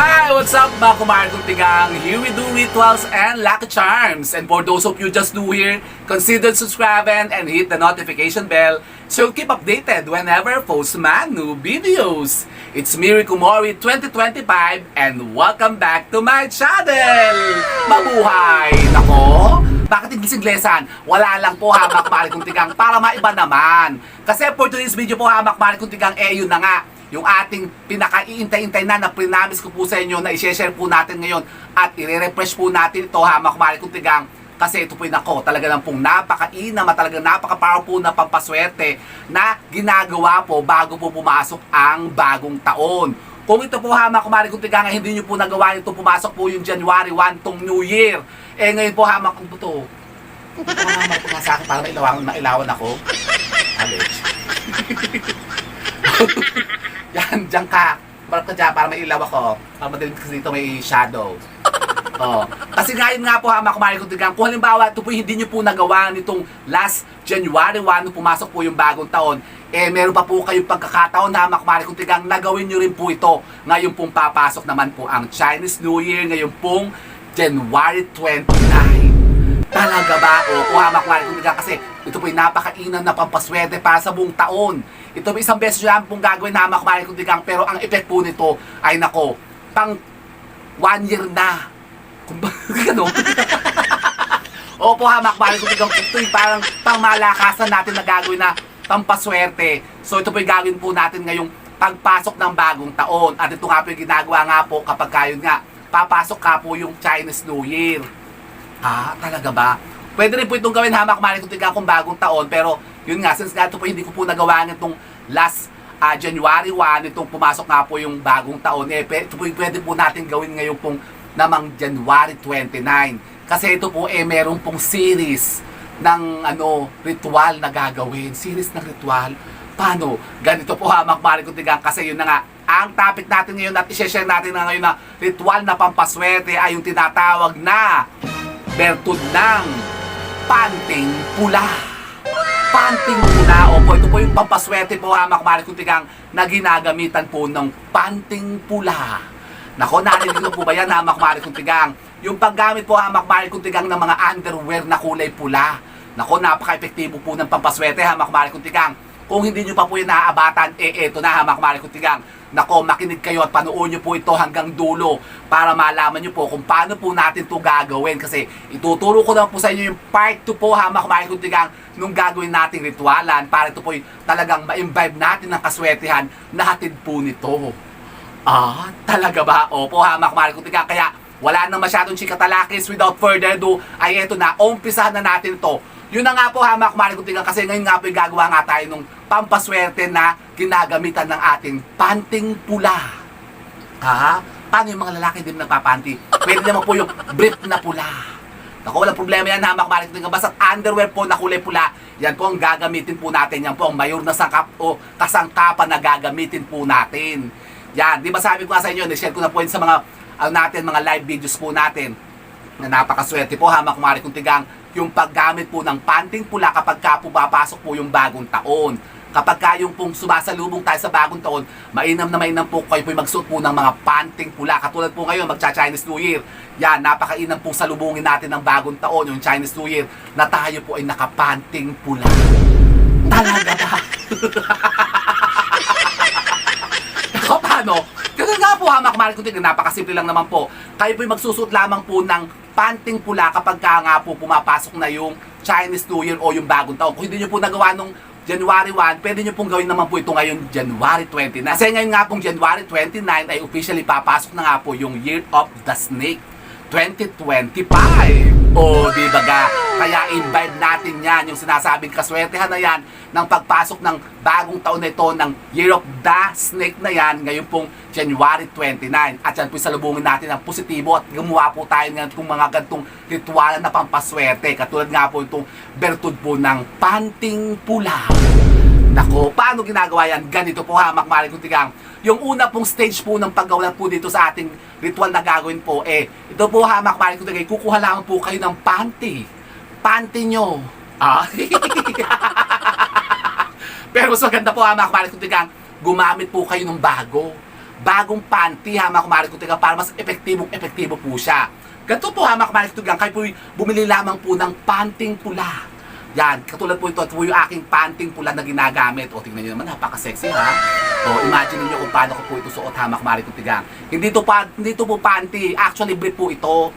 Hi! What's up mga kumarkong tigang? Here we do rituals and lucky charms. And for those of you just new here, consider subscribing and hit the notification bell so you'll keep updated whenever I post my new videos. It's Miri Kumori 2025 and welcome back to my channel! Mabuhay! Nako! Bakit Ingles-Inglesan? Wala lang po hamak marikong tigang para maiba naman. Kasi for today's video po hamak marikong tigang eh yun na nga yung ating pinaka-iintay-intay na na prinamis ko po sa inyo na i-share po natin ngayon at i-refresh po natin ito ha mga kumari kong tigang kasi ito po yung nako talaga lang pong napakainam at talagang napaka-powerful na pampaswerte na ginagawa po bago po pumasok ang bagong taon. Kung ito po ha mga kumari kong tigang hindi nyo po nagawa nito pumasok po yung January 1 tong New Year. Eh ngayon po ha mga kung to. Ito mga kung sa akin para mailawan, mailawan ako. Alex. Yan, dyan ka. Marap ka dyan para may ilaw ako. Para madilim kasi dito may shadow. Oh. Kasi ngayon nga po ha, mga kumari kong tigang, kung halimbawa ito po hindi nyo po nagawa nitong last January 1 nung pumasok po yung bagong taon, eh meron pa po kayong pagkakataon na mga kumari kong tigang, nagawin nyo rin po ito. Ngayon pong papasok naman po ang Chinese New Year, ngayon pong January 29. Talaga ba? O, kuha makuha kong tigang kasi ito po yung napakainan na pampaswerte para sa buong taon. Ito isang beses lang pong gagawin na makuha kong tigang pero ang effect po nito ay nako, pang one year na. Kung ba, gano'n? Opo ha, makbalik ko tigang ito yung parang pangmalakasan natin na gagawin na pampaswerte. So ito po yung gagawin po natin ngayong pagpasok ng bagong taon. At ito nga po yung ginagawa nga po kapag kayo nga, papasok ka po yung Chinese New Year. Ah, talaga ba? Pwede rin po itong gawin hamak mali kung tingnan kung bagong taon. Pero yun nga, since nga po hindi ko po nagawa itong last ah, January 1, itong pumasok nga po yung bagong taon. Eh, ito po pwede po natin gawin ngayon pong namang January 29. Kasi ito po eh meron pong series ng ano ritual na gagawin. Series ng ritual. Paano? Ganito po hamak mali kung tingnan kasi yun na nga ang topic natin ngayon at i-share natin na ngayon na ritual na pampaswerte ay yung tinatawag na bertud ng panting pula. Panting pula. Opo, ito po yung pampaswerte po ha, mga kung tigang na ginagamitan po ng panting pula. Nako, narinig po ba yan ha, mga kung tigang? Yung paggamit po ha, mga kung tigang ng mga underwear na kulay pula. Nako, napaka-epektibo po ng pampaswerte ha, mga kung tigang. Kung hindi nyo pa po yung naaabatan, eh eto na ha, mga tigang. Nako, makinig kayo at panood nyo po ito hanggang dulo para malaman nyo po kung paano po natin to gagawin. Kasi ituturo ko lang po sa inyo yung part 2 po ha, mga kutigang nung gagawin nating ritualan para ito po yung talagang ma-imbibe natin ng kaswertihan na hatid po nito. Ah, talaga ba? Opo ha, mga kutigang. Kaya wala nang masyadong chikatalakis. Without further ado, ay eto na, umpisahan na natin to. Yun na nga po ha, mga kutigang. Kasi ngayon nga po gagawa nga tayo nung pampaswerte na ginagamitan ng ating panting pula. Ha? Paano yung mga lalaki din nagpapanti? Pwede naman po yung brief na pula. Naku, walang problema yan, hamak marik din Basta underwear po na kulay pula, yan po ang gagamitin po natin. Yan po ang mayor na sangkap o kasangkapan na gagamitin po natin. Yan, di ba sabi ko nga sa inyo, na-share ko na po yun sa mga, ano natin, mga live videos po natin na napakaswerte po, hamak marik kung tigang yung paggamit po ng panting pula kapag ka po papasok po yung bagong taon kapag kayong pong sumasalubong tayo sa bagong taon, mainam na mainam po kayo po magsuot po ng mga panting pula. Katulad po ngayon, magcha-Chinese New Year. Yan, napakainam po salubungin natin ng bagong taon, yung Chinese New Year, na tayo po ay nakapanting pula. Talaga ba? Ako, paano? Nga po, hamak marik ko tingnan, napakasimple lang naman po. Kayo po magsusuot lamang po ng panting pula kapag ka nga po pumapasok na yung Chinese New Year o yung bagong taon. Kung hindi nyo po nagawa nung January 1, pwede nyo pong gawin naman po ito ngayon January 29. Kasi ngayon nga pong January 29 ay officially papasok na nga po yung Year of the Snake 2025. O, di ba ga? Kaya invite natin yan, yung sinasabing kaswertehan na yan ng pagpasok ng bagong taon na ito ng Year of the Snake na yan ngayon pong January 29. At yan po salubungin natin ang positibo at gumawa po tayo ng mga gantong ritualan na pampaswerte. Katulad nga po itong bertud po ng panting pula. Nako, paano ginagawa yan? Ganito po ha, makmari kong tigang. Yung una pong stage po ng paggawa po dito sa ating ritual na gagawin po, eh, ito po ha, makmari kong tigang, kukuha lang po kayo ng panty. Panty nyo. Ah. Pero mas maganda po ha, makmari kong tigang, gumamit po kayo ng bago. bagong panty ha mga kumari kung tigang para mas epektibong epektibo po siya. Ganito po ha mga kumari kung tigang kayo po bumili lamang po ng panting pula. Yan, katulad po ito, ito po yung aking panting pula na ginagamit. O tingnan nyo naman, napaka-sexy ha. O imagine niyo kung paano ko po ito suot ha mga kumari kung tigang. Hindi to, pa, hindi to po panty, actually brief po ito.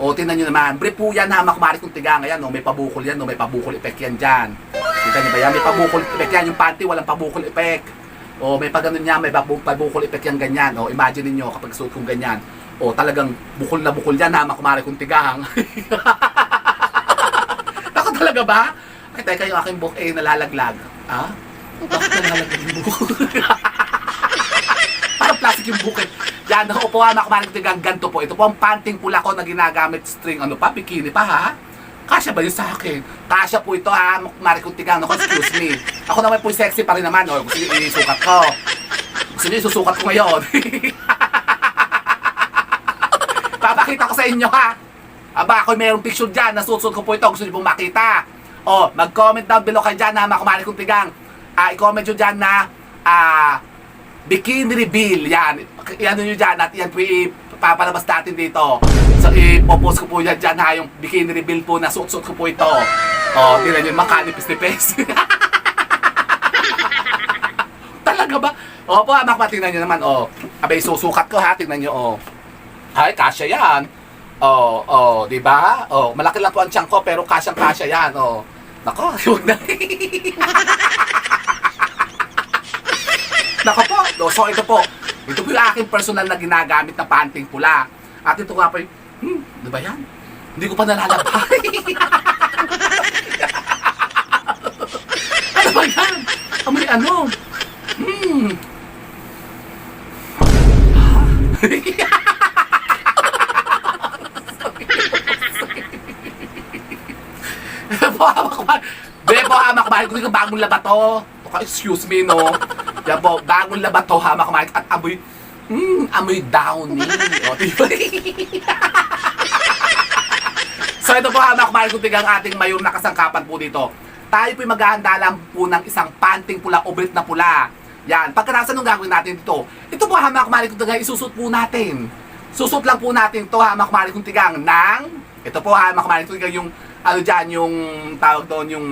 O, tingnan nyo naman. Brief po yan ha, makumari kung tigang. Ayan, no, may pabukol yan, no, may pabukol effect yan dyan. Kita nyo ba yan? May pabukol effect yan. Yung panty, walang pabukol effect. O, may pag ganun may pabu- pabukol effect yan ganyan. O, imagine niyo kapag suot kong ganyan. O, talagang bukol na bukol yan ha, makumari kung tigang. Ako talaga ba? Ay, teka, yung aking book eh, nalalaglag. Ha? Bakit? Parang plastic yung book eh. Yan, nakaupo ha, makumarin ko tigang ganito po. Ito po ang panting pula ko na ginagamit string, ano pa, bikini pa ha? Kasya ba yun sa akin? Kasya po ito ha, makumarin ko tigang. Naku, excuse me. Ako naman po sexy pa rin naman. O, gusto niyo isusukat ko. Gusto niyo isusukat ko ngayon. Papakita ko sa inyo ha. Aba, ako mayroong picture dyan. Nasusunod ko po ito. Gusto niyo pong makita. O, mag-comment down below kayo dyan ha, makumarin kong tigang. Ah, i-comment nyo dyan na, ah, bikini reveal. Yan. Yan nyo dyan at yan po ipapalabas natin dito. So, ipopost ko po yan dyan ha, yung bikini reveal po na suot-suot ko po ito. O, tingnan nyo, makanipis-nipis. Talaga ba? Opo, amak, tingnan nyo naman, o. Abay, susukat ko ha, tingnan nyo, o. Ay, kasya yan. Oh, oh, di ba? Oh, malaki lang po ang tiyan ko pero kasyang-kasya yan. Oh. Nako, huwag na. Oh, so ito po. Ito po yung aking personal na ginagamit na panting pula. At ito nga po yung, hmm, di ba yan? Hindi ko pa nalalabay. ano ba yan? Amoy ano? Hmm. po, hamak ko Bebo, hamak ko Kung ikaw bagong laba to. Excuse me, no? Po, bagong laba to, hamak ko At amoy, hmm, amoy downy. O, diba? so, ito po, hamak ko Kung tigang ating mayor na kasangkapan po dito. Tayo po maghahanda lang po ng isang panting pula, obrit na pula. Yan, pagkatapos nung gagawin natin dito, ito po hamak mali kung tigang isusot po natin. Susot lang po natin to hamak mali kung tigang ng, ito po hamak mali kung tigang yung ano dyan, yung tawag doon, yung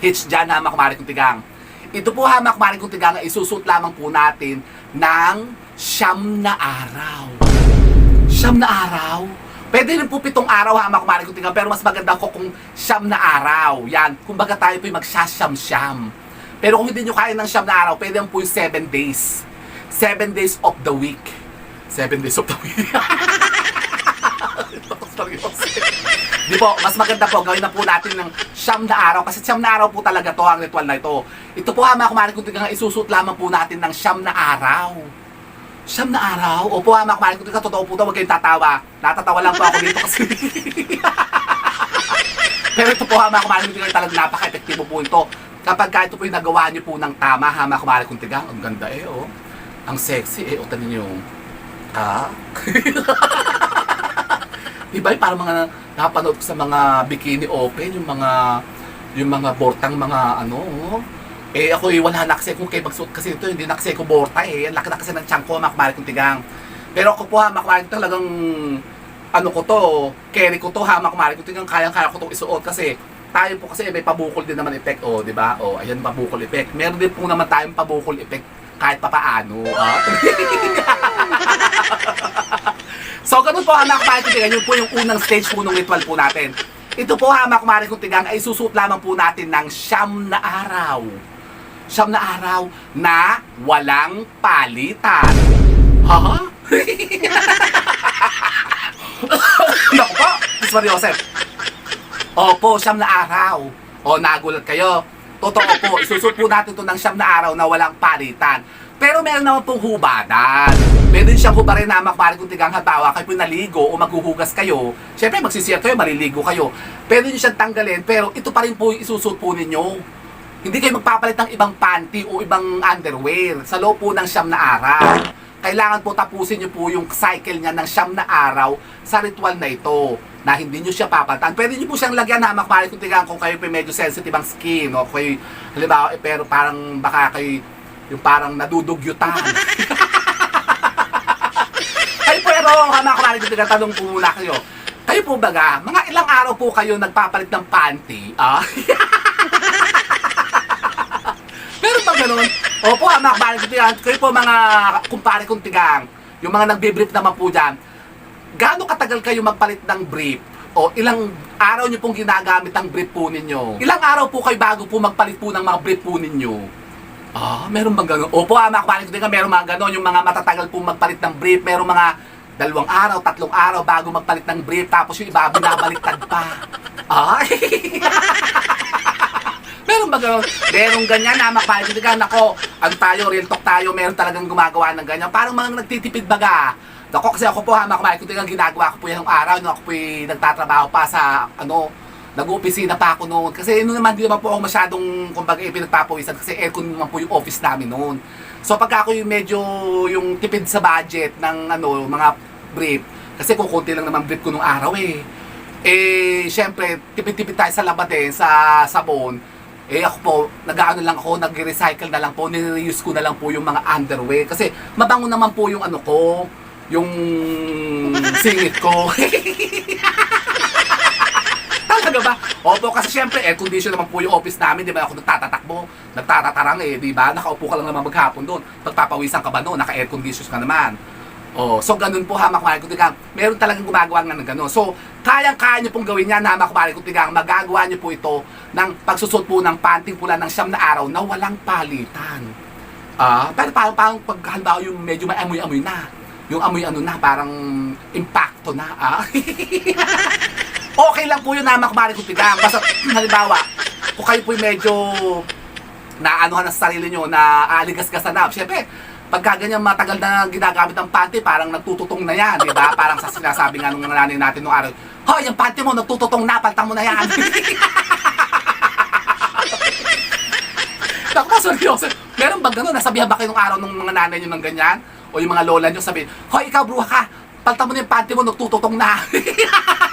hitch dyan, hamak kumari kong tigang. Ito po hamak kumari kong tigang, isusut lamang po natin ng siyam na araw. Siyam na araw? Pwede rin po pitong araw hamak kumari kong tigang, pero mas maganda ko kung siyam na araw. Yan, kumbaga tayo po yung magsasyam-syam. Pero kung hindi nyo kaya ng siyam na araw, pwede po yung seven days. Seven days of the week. Seven days of the week. Di po, mas maganda po, gawin na po natin ng siyam na araw. Kasi siyam na araw po talaga to ang ritual na ito. Ito po ha, mga kumari, kung tigang isusut lamang po natin ng siyam na araw. Siyam na araw? Opo ha, mga kumari, kung totoo po to, huwag kayong tatawa. Natatawa lang po ako dito kasi. Pero ito po ha, mga kumari, kung talagang napaka-epektibo po ito. Kapag ka ito po yung nagawa niyo po ng tama ha, mga kumari, kung ang ganda eh, oh. Ang sexy eh, o tanin niyo. Ha? Diba yung parang mga napanood ko sa mga bikini open, yung mga yung mga bortang mga ano, eh ako eh, wala na kasi kung kayo magsuot kasi ito, hindi na kasi ko borta eh. Ang laki na kasi ng tiyan ko, makmari kong tigang. Pero ako po ha, makmari talagang ano ko to, carry ko to ha, makmari kong tigang, kayang-kaya ko to isuot kasi tayo po kasi may pabukol din naman effect, oh, di ba? Oh, ayan pabukol effect. Meron din po naman tayong pabukol effect kahit papaano. Ah. So, ganun po hamak mari kung yun po yung unang stage po ng ritual po natin. Ito po hamak mari kung tigang ay susuot lamang po natin ng siyam na araw. Siyam na araw na walang palitan. Ha? Naku po, Miss Maria Joseph. Opo, siyam na araw. O, nagulat kayo. Totoo po, isusuot po natin ito ng siyam na araw na walang palitan. Pero meron naman pong hubadan. Pwede siyang hubarin na makpari kung tigang habawa kayo po naligo o maghuhugas kayo. Siyempre, magsisiyat kayo, maliligo kayo. Pwede nyo siyang tanggalin, pero ito pa rin po yung isusuot po ninyo. Hindi kayo magpapalit ng ibang panty o ibang underwear sa loob po ng siyam na araw. Kailangan po tapusin nyo po yung cycle niya ng siyam na araw sa ritual na ito na hindi nyo siya papalitan. Pwede nyo po siyang lagyan na makpari kung tigang kung kayo medyo sensitive ang skin o kayo, halimbawa, eh, pero parang baka kayo yung parang nadudugyutan. kamari ko tinatanong po muna kayo. Kayo po baga, mga ilang araw po kayo nagpapalit ng panty? Ah? Meron ba ganun? Opo, ha, mga tigang. Kayo po mga kumpare kong tigang. Yung mga nagbe-brief naman po dyan. Gaano katagal kayo magpalit ng brief? O ilang araw nyo pong ginagamit ang brief po ninyo? Ilang araw po kayo bago po magpalit po ng mga brief po ninyo? Ah, meron bang gano'n? Opo, ah, mga kabalik ko tigang, meron mga gano'n. Yung mga matatagal po magpalit ng brief. Meron mga dalawang araw, tatlong araw bago magpalit ng brief. Tapos yung iba, binabaliktad pa. Ay! Meron ba gano'n? Meron ganyan na makapagdigan ako. Ano tayo, real talk tayo, meron talagang gumagawa ng ganyan. Parang mga nagtitipid baga. Ako kasi ako po ha, makapagdigan, ginagawa ko po yan ng araw. Nung ako po nagtatrabaho pa sa, ano, nag-opisina pa ako noon. Kasi noon naman, di naman po ako masyadong, kumbaga, eh, pinagpapawisan. Kasi aircon naman po yung office namin noon. So pagka ako yung medyo, yung tipid sa budget ng, ano, mga brief. Kasi kukunti lang naman brief ko nung araw eh. Eh, syempre, tipid-tipid tayo sa labat eh, sa sabon. Eh ako po, nag-ano lang ako, nag-recycle na lang po, nire-reuse ko na lang po yung mga underwear. Kasi mabango naman po yung ano ko, yung singit ko. Talaga ba? Opo, kasi syempre, air condition naman po yung office namin, di ba? Ako nagtatatakbo, nagtatatarang eh, di ba? Nakaupo ka lang naman maghapon doon. Pagpapawisan ka ba noon, naka-air condition ka naman. Oh, so ganun po hamak mari ko tigang. Meron talagang gumagawa ng ganun. So, kayang-kaya niyo pong gawin yan hamak mari ko tigang. Magagawa niyo po ito ng pagsusot po ng panting pula ng siyam na araw na walang palitan. Ah, pero parang, parang pag halimbawa yung medyo may amoy-amoy na. Yung amoy ano na, parang impacto na. Ah. okay lang po yun hamak mari ko tigang. Basta halimbawa, kung kayo po medyo naanuhan sa sarili nyo na aligas-gasan na. Siyempre, pagka ganyan matagal na ginagamit ang panty, parang nagtututong na yan, di ba? Parang sa sinasabi nga nung nanay natin nung araw, Hoy, yung panty mo, nagtututong na, paltang mo na yan. Naku seryoso? Meron ba gano'n? Nasabihan ba kayo nung araw nung mga nanay nyo ng ganyan? O yung mga lola nyo sabi, Hoy, ikaw, bruha ka, paltang mo na yung panty mo, nagtututong na.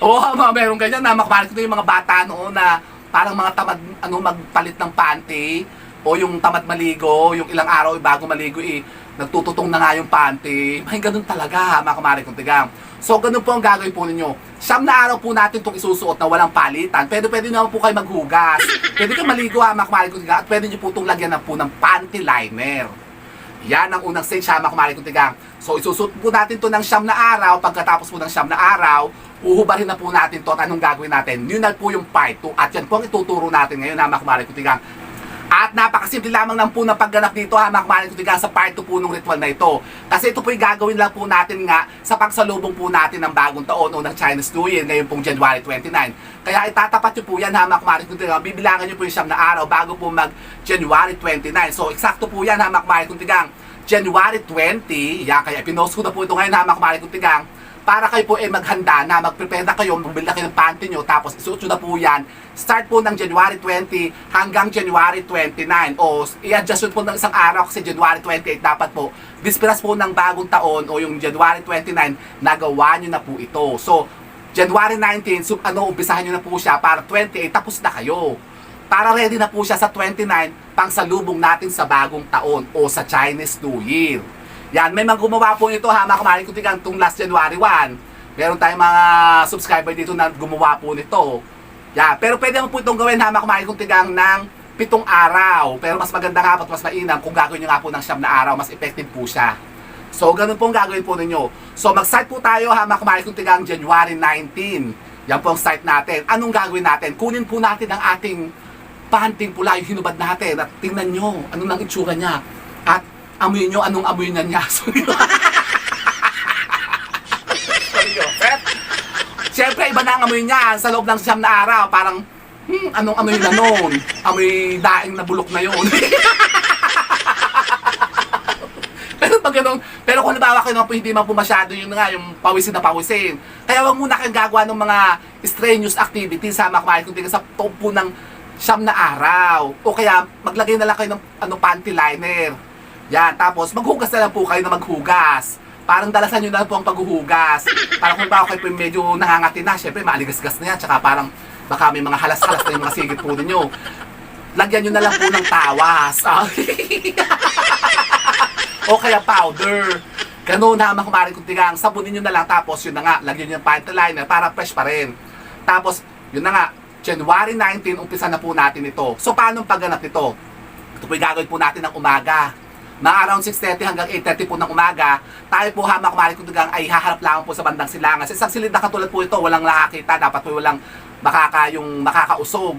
Oo, oh, mga meron ganyan na makapalit ko yung mga bata noon na parang mga tamad ano magpalit ng panty o yung tamad maligo, yung ilang araw bago maligo eh, nagtututong na nga yung panty. May ganun talaga, mga kamari kong tigang. So, ganun po ang gagawin po ninyo. Siyam na araw po natin itong isusuot na walang palitan. Pwede, pwede naman po kayo maghugas. Pwede kayo maligo ha, mga kamari kong tigang. At pwede nyo po itong lagyan na po ng panty liner. Yan ang unang stage, ha, mga kamari kong tigang. So, isusuot po natin to ng siyam na araw. Pagkatapos po ng siyam na araw, uhubarin na po natin to at anong gagawin natin. Yun na po yung part 2. At yan po ang ituturo natin ngayon, ha, mga kamari kong tigang. At napakasimple lamang lang po ng pagganap dito ha, kamarin ko sa part 2 po ng ritual na ito. Kasi ito po yung gagawin lang po natin nga sa pagsalubong po natin ng bagong taon o ng Chinese New Year ngayon pong January 29. Kaya itatapat nyo po yan ha, kamarin ko Bibilangan nyo po yung siyam na araw bago po mag January 29. So, eksakto po yan ha, kamarin ko January 20, yan kaya pinost ko na po ito ngayon ha, mga kamarin ko para kayo po eh maghanda na, mag-prepare na kayo, bumili na kayo ng panty nyo, tapos isuot na po yan. Start po ng January 20 hanggang January 29. O i-adjust po ng isang araw kasi January 28 dapat po. Bisperas po ng bagong taon o yung January 29, nagawa nyo na po ito. So, January 19, so, ano, umpisahan nyo na po siya para 28, tapos na kayo. Para ready na po siya sa 29, pang salubong natin sa bagong taon o sa Chinese New Year. Yan, may mga gumawa po nito ha, mga kamarin ko tigang itong last January 1. Meron tayong mga subscriber dito na gumawa po nito. Yan, pero pwede mo po itong gawin ha, mga kamarin ko tigang ng pitong araw. Pero mas maganda nga mas mainam kung gagawin nyo nga po ng siyam na araw, mas effective po siya. So, ganun po gagawin po ninyo. So, mag-start po tayo ha, mga kamarin ko tigang January 19. Yan po ang start natin. Anong gagawin natin? Kunin po natin ang ating panting pula, yung hinubad natin at tingnan nyo, ano nang itsura niya. At amoy nyo anong amoy na niya. Sorry yun. Siyempre, iba na ang amoy niya sa loob ng siyam na araw. Parang, hmm, anong amoy na noon? Amoy daing na bulok na yun. pero pag ganun, pero kung nabawa kayo po, hindi man po masyado yung nga, yung pawisin na pawisin. Kaya wag muna kayong gagawa ng mga strenuous activities sa makamahin kung sa top po ng siyam na araw. O kaya, maglagay na lang kayo ng ano, panty liner. Yan, tapos maghugas na lang po kayo na maghugas. Parang dalasan nyo na lang po ang paghuhugas. Parang kung ba kayo medyo nangangati na, syempre maaligas-gas na yan. Tsaka parang baka may mga halas-halas na yung mga sigit po ninyo. Lagyan nyo na lang po ng tawas. O kaya powder. Ganun na mga kumari kung tigang, sabunin nyo na lang tapos yun na nga, lagyan nyo yung panty liner para fresh pa rin. Tapos, yun na nga, January 19, umpisa na po natin ito. So, paano pagganap nito? Ito po gagawin po natin ng umaga. Mga around 6.30 hanggang 8.30 po ng umaga, tayo po hama kumari kung tigang ay haharap lang po sa bandang silangan. Sa isang silid na katulad po ito, walang nakakita, dapat po walang makaka, yung makakausog.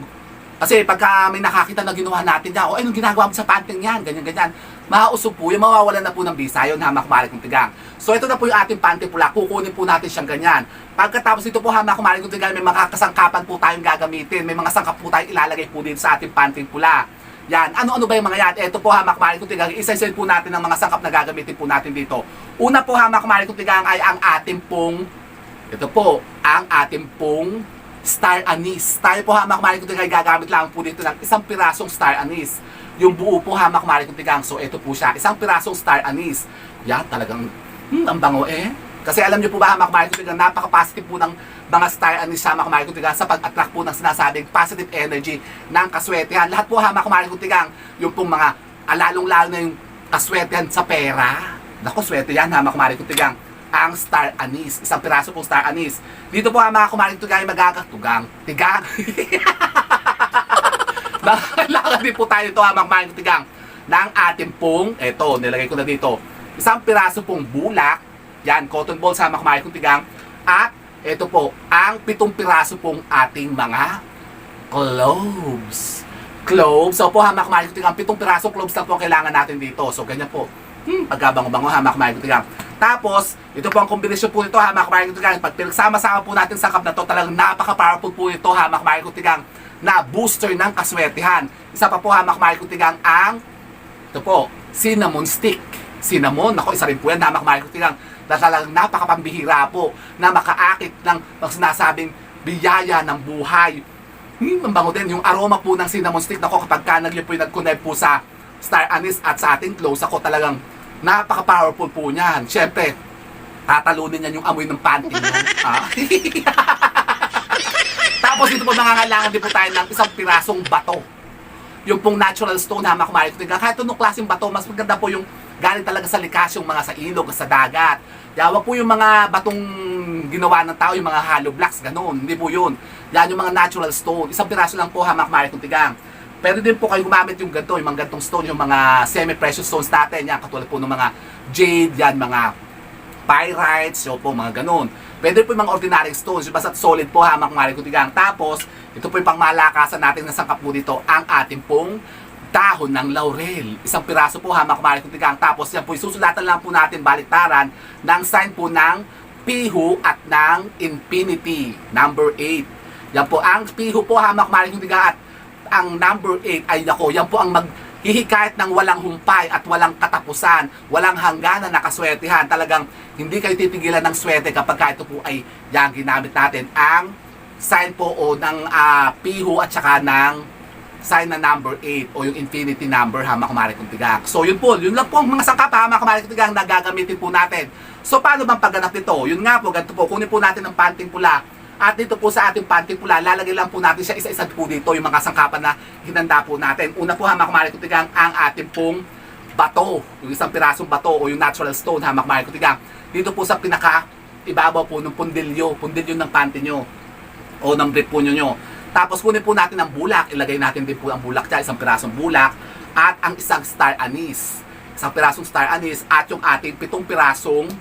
Kasi pagka may nakakita na ginawa natin yan, o anong ginagawa mo sa panting yan, ganyan, ganyan. Mausog po, yung mawawalan na po ng bisa, yun hamak kumari kung tigang. So ito na po yung ating panty pula, kukunin po natin siyang ganyan. Pagkatapos ito po hamak kumari kung tigang, may mga kasangkapan po tayong gagamitin, may mga sangkap po tayong ilalagay po din sa ating panting pula. Yan, ano-ano ba yung mga yan? Ito po hamak kumari kung tigang, isa-isa po natin ng mga sangkap na gagamitin po natin dito. Una po hamak kumari kung tigang ay ang ating pong, ito po, ang ating pong star anise. Tayo po hamak mari kung tigang gagamit lang po dito ng isang pirasong star anise. Yung buo po hamak mari kung tigang. So ito po siya, isang pirasong star anise. Yan talagang, hmm, ang bango eh. Kasi alam niyo po ba hamak mari kung tigang, napaka-positive po ng mga star anise hamak mari kung tigang sa pag-attract po ng sinasabing positive energy ng kaswertehan. Lahat po hamak mari kung tigang, yung pong mga alalong-lalo na yung kaswertehan sa pera. Naku, swerte yan hamak mari kung tigang ang star anise. Isang piraso pong star anise. Dito po ang mga kumaring tugang magagatugang. Tigang. Kailangan din po tayo ito ang mga tigang ng ating pong, eto, nilagay ko na dito, isang piraso pong bulak, yan, cotton ball sa mga kumaring tigang, at ito po, ang pitong piraso pong ating mga cloves. Cloves. So po, hamak kumaring tigang, pitong piraso cloves lang po ang kailangan natin dito. So, ganyan po. Hmm, pagkabango-bango, hamak kumaring tigang. Tapos, ito po ang kombinasyon po nito, hamak kumaring tigang. Pag pinagsama-sama po natin sa cup na to, talagang napaka-powerful po ito, hamak kumaring tigang na booster ng kaswertihan. Isa pa po hamak kumaring tigang ang ito po, cinnamon stick. Cinnamon, ako isa rin po yan, hamak kumaring tigang na talagang napakapambihira po na makaakit ng ng sinasabing biyaya ng buhay. Hmm, ang bango din. Yung aroma po ng cinnamon stick, nako kapag ka nag po yung nag-connect po sa star anise at sa ating close, ako talagang napaka-powerful po niyan. Siyempre, tatalunin niyan yung amoy ng panty mo. Ah. Tapos dito po nangangailangan din po tayo ng isang pirasong bato. Yung pong natural stone, hamak kumarit. Kahit anong klaseng bato, mas maganda po yung galing talaga sa likas, yung mga sa ilog, sa dagat. Yawa po yung mga batong ginawa ng tao, yung mga hollow blocks, ganun. Hindi po yun. Yan yung mga natural stone. Isang piraso lang po hamak kumarit kung tigang. Pwede din po kayo gumamit yung ganito, yung mga gantong stone, yung mga semi-precious stones natin. Yan, katulad po ng mga jade, yan, mga pyrites, so po, mga ganun. Pwede po yung mga ordinary stones, basta solid po hamak kumarit kung tigang. Tapos, ito po yung pangmalakasan natin na sangkap po dito, ang ating pong dahon ng laurel. Isang piraso po hamak kumarit kung tigang. Tapos, yan po, susulatan lang po natin baliktaran ng sign po ng pihu at ng infinity, number 8. Yan po, ang pihu po hamak kumarit kung tigang at ang number 8 ay nako, yan po ang maghihikayat ng walang humpay at walang katapusan, walang hangganan na kaswertihan. Talagang hindi kayo titigilan ng swerte kapag ka ito po ay yan ginamit natin ang sign po o ng ah, piho at saka ng sign na number 8 o yung infinity number hama kumari kung tigak. So yun po, yun lang po ang mga sangkap hama kumari kung tigak na gagamitin po natin. So paano bang pagganap nito? Yun nga po, ganito po, kunin po natin ang panting pula at dito po sa ating panting pula, lalagay lang po natin siya isa-isa po dito yung mga sangkapan na hinanda po natin. Una po hamak kumari kung tigang ang ating pong bato, yung isang pirasong bato o yung natural stone hamak kumari kung tigang. Dito po sa pinaka ibabaw po ng pundilyo, pundilyo ng panty nyo o ng brief po nyo nyo. Tapos kunin po natin ang bulak, ilagay natin din po ang bulak dyan, isang pirasong bulak at ang isang star anise. Isang pirasong star anise at yung ating pitong pirasong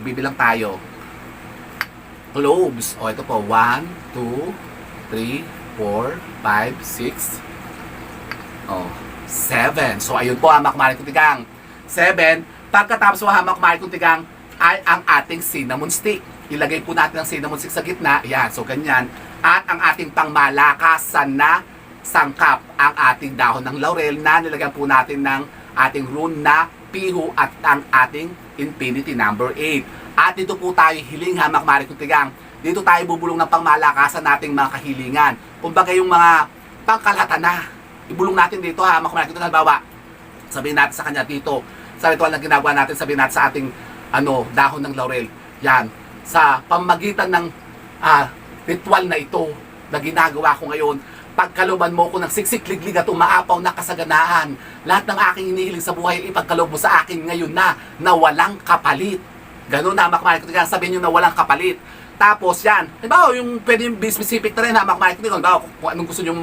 bibilang tayo globes. O, ito po. 1, 2, 3, 4, 5, 6, oh, 7. So, ayun po, hamak mari kutigang. 7. Pagkatapos po, hamak mari kutigang ay ang ating cinnamon stick. Ilagay po natin ang cinnamon stick sa gitna. Yan, so ganyan. At ang ating pangmalakasan na sangkap, ang ating dahon ng laurel na nilagyan po natin ng ating rune na pihu at ang ating infinity number 8. At dito po tayo hiling hamak mari kutigang. Dito tayo bubulong ng pangmalakasan nating mga kahilingan. Kumbaga yung mga pangkalahatan na. Ibulong natin dito hamak mari kutigang. Halimbawa, sabihin natin sa kanya dito, sa ritual na ginagawa natin, sabihin natin sa ating ano, dahon ng laurel. Yan. Sa pamagitan ng ah, ritual na ito na ginagawa ko ngayon, pagkaluban mo ko ng siksik-liglig at umaapaw na kasaganaan. Lahat ng aking hinihiling sa buhay, ipagkaloob mo sa akin ngayon na, na walang kapalit. Ganun na, makamalit ko. Sabihin nyo na walang kapalit. Tapos yan, halimbawa yung pwede yung specific na rin ha, makamalit ko. Halimbawa kung, anong gusto nyo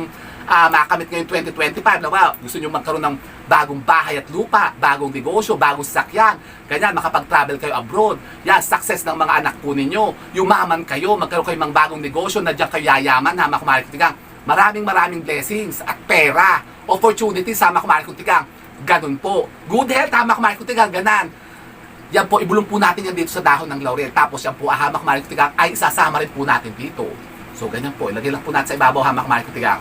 ah, makamit ngayon 2025, halimbawa gusto nyo magkaroon ng bagong bahay at lupa, bagong negosyo, bagong sakyan, ganyan, makapag-travel kayo abroad. Yan, success ng mga anak po ninyo. Yumaman kayo, magkaroon kayo ng bagong negosyo, na diyan kayo yayaman ha, makamalit ko. Maraming maraming blessings at pera, opportunities sa makamalit ko. Ganun po. Good health, ha, makamalit ko. Ganan. Yan po, ibulong po natin yan dito sa dahon ng laurel. Tapos yan po, ahamak marik tigang ay isasama rin po natin dito. So, ganyan po. Ilagay lang po natin sa ibabaw hamak marik tigang.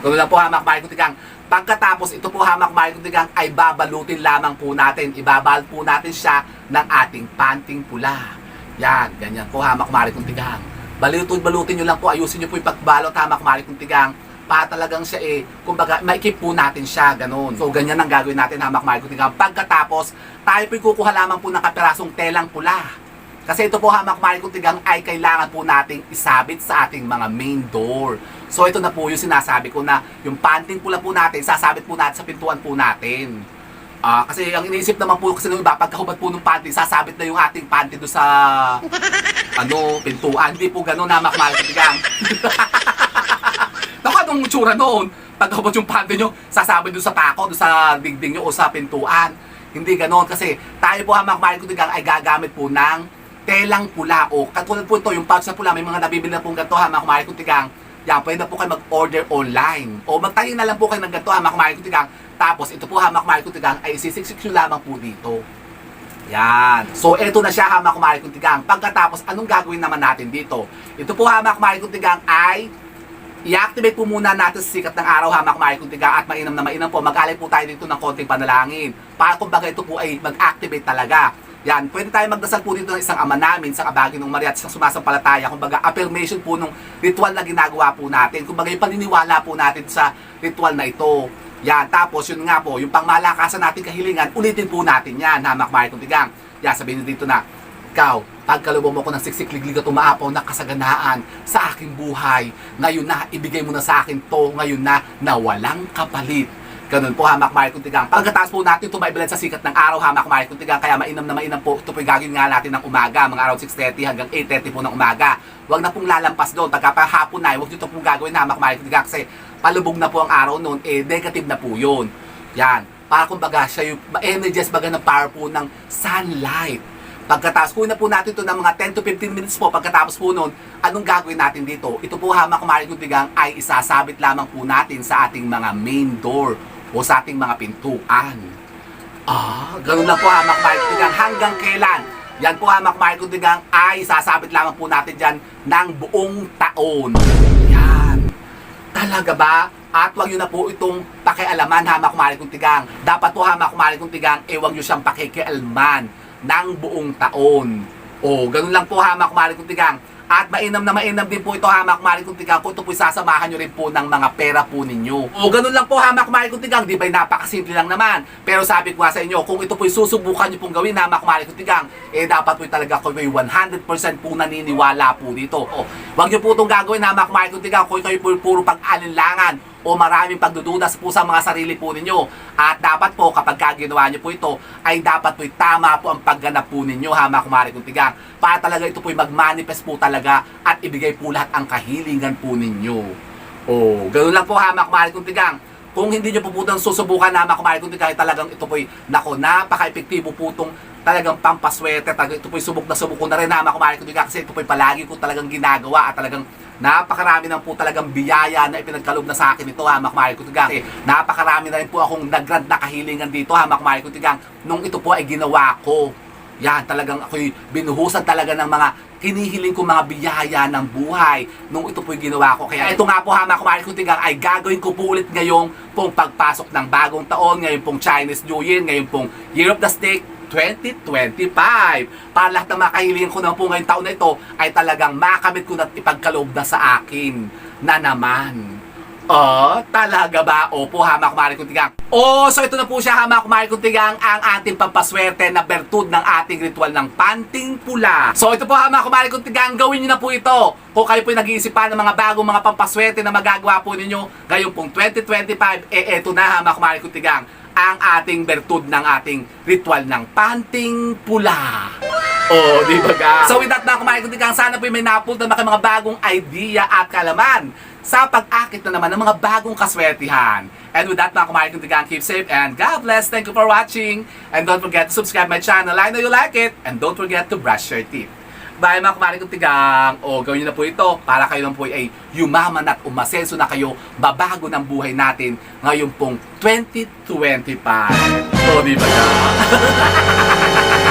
Ganun lang po hamak marik tigang. Pagkatapos, ito po hamak marik tigang ay babalutin lamang po natin. Ibabal po natin siya ng ating panting pula. Yan, ganyan po hamak marik tigang. Balutin, balutin nyo lang po. Ayusin nyo po yung pagbalot hamak marik tigang pa talagang siya eh, kumbaga, maikip po natin siya, ganun. So, ganyan ang gagawin natin, hamak marketing. Pagkatapos, tayo po kukuha lamang po ng kapirasong telang pula. Kasi ito po hamak marketing ay kailangan po nating isabit sa ating mga main door. So, ito na po yung sinasabi ko na yung panting pula po natin, sasabit po natin sa pintuan po natin. Ah, kasi ang iniisip naman po kasi ng iba, pagkahubad po ng panty, sasabit na yung ating panty do sa ano, pintuan. Hindi po ganun, hamak marketing. Naku, anong tsura noon? Pagkabot yung panty nyo, sasabi doon sa tako, doon sa dingding nyo o sa pintuan. Hindi ganon kasi tayo po hamak maring kutigang ay gagamit po ng telang pula o katulad po ito, yung pouch na pula, may mga nabibili na pong ganito hamak maring kutigang. Yan, pwede na po kayo mag-order online. O magtayo na lang po kayo ng ganito hamak maring kutigang. Tapos ito po hamak maring kutigang ay isisiksik nyo lamang po dito. Yan. So, eto na siya hamak maring kutigang. Pagkatapos, anong gagawin naman natin dito? Ito po hamak maring kutigang ay i-activate po muna natin sa sikat ng araw hamak maaari kung tiga at mainam na mainam po. Mag-alay po tayo dito ng konting panalangin. Para kumbaga ito po ay mag-activate talaga. Yan, pwede tayo magdasal po dito ng isang ama namin, isang abagin ng Maria at isang sumasampalataya. Kumbaga, affirmation po nung ritual na ginagawa po natin. Kumbaga, yung paniniwala po natin sa ritual na ito. Yan, tapos yun nga po, yung pangmalakasan natin kahilingan, ulitin po natin yan, hamak kung tigang. Yan, sabihin dito na, ikaw, pagkalubong mo ko ng siksik-liglig at umaapaw na kasaganaan sa aking buhay. Ngayon na, ibigay mo na sa akin to. Ngayon na, na walang kapalit. Ganun po, hamak Mario Kuntigang. Pagkatapos po natin ito maibilad sa sikat ng araw, hamak Mario Kuntigang. Kaya mainam na mainam po. Ito po gagawin nga natin ng umaga, mga araw 6.30 hanggang 8.30 po ng umaga. Huwag na pong lalampas doon. Pagka pa hapon na, huwag nyo ito pong gagawin, hamak Mario Kuntigang. Kasi palubog na po ang araw noon, eh, negative na po yun. Yan. Para kumbaga, siya yung energies baga ng power po ng sunlight. Pagkatapos, kunin na po natin ito ng mga 10 to 15 minutes po. Pagkatapos po nun, anong gagawin natin dito? Ito po hamak kumari kuntigang ay isasabit lamang po natin sa ating mga main door o sa ating mga pintuan. Ah, ganun lang po hamak kumari kuntigang hanggang kailan? Yan po hamak kumari kuntigang ay isasabit lamang po natin dyan ng buong taon. Yan. Talaga ba? At wag nyo na po itong pakialaman hamak kumari kuntigang. Dapat po hamak kumari kuntigang, eh wag nyo siyang pakikialman ng buong taon. O, ganun lang po hamak mari kung tigang. At mainam na mainam din po ito hamak mari kung tigang kung ito po sasamahan nyo rin po ng mga pera po ninyo. O, ganun lang po hamak mari kung tigang. Di ba napakasimple lang naman. Pero sabi ko sa inyo, kung ito po susubukan nyo pong gawin hamak mari kung tigang, eh dapat po talaga kayo may 100% po naniniwala po dito. O, wag nyo po itong gagawin hamak mari kung tigang kung kayo po puro pag-alinlangan o maraming pagdududas po sa mga sarili po ninyo. At dapat po kapag ka ginawa nyo po ito, ay dapat po tama po ang pagganap po ninyo, hama kumari kung tigang. Para talaga ito po mag-manifest po talaga at ibigay po lahat ang kahilingan po ninyo. O, ganun lang po hama kumari kung tigang. Kung hindi nyo po po susubukan na kumari kung tigang, talagang ito po nako, napaka-epektibo po itong talagang pampaswerte, talagang ito po subok na subok ko na rin na kumari kung tigang kasi ito po palagi ko talagang ginagawa at talagang napakarami na po talagang biyaya na ipinagkalob na sa akin ito hamak Mario Kutigang. Kasi napakarami na rin po akong nagrant na kahilingan dito hamak Mario Kutigang nung ito po ay ginawa ko. Yan, talagang ako'y binuhusan talaga ng mga kinihiling ko mga biyaya ng buhay nung ito po'y ginawa ko. Kaya ito nga po hamak Mario Kutigang ay gagawin ko po ulit ngayong pong pagpasok ng bagong taon, ngayon pong Chinese New Year, ngayon pong Year of the Snake, 2025. Para lahat ng mga kahilingan ko na po ngayong taon na ito ay talagang makamit ko na ipagkaloob na sa akin na naman. Oh, talaga ba? Opo, hama kumari kong tigang. Oh, so ito na po siya, hama kumari kong tigang, ang ating pampaswerte na bertud ng ating ritual ng panting pula. So ito po, hama kumari kong tigang, gawin niyo na po ito. Kung kayo po nag-iisip pa ng mga bagong mga pampaswerte na magagawa po ninyo ngayong pong 2025, eh eto na, hama kumari kong tigang, ang ating bertud ng ating ritual ng panting pula. Oh, di ba ga? So with that mga kumain kung tigang, sana po may napultan na mga bagong idea at kalaman sa pag-akit na naman ng mga bagong kaswertihan. And with that mga kumain kung tigang, keep safe and God bless. Thank you for watching. And don't forget to subscribe my channel. I know you like it. And don't forget to brush your teeth. Bye mga kumain kong tigang. O gawin nyo na po ito para kayo lang po ay yumaman at umasenso na kayo babago ng buhay natin ngayon pong 2025. O di ba ka?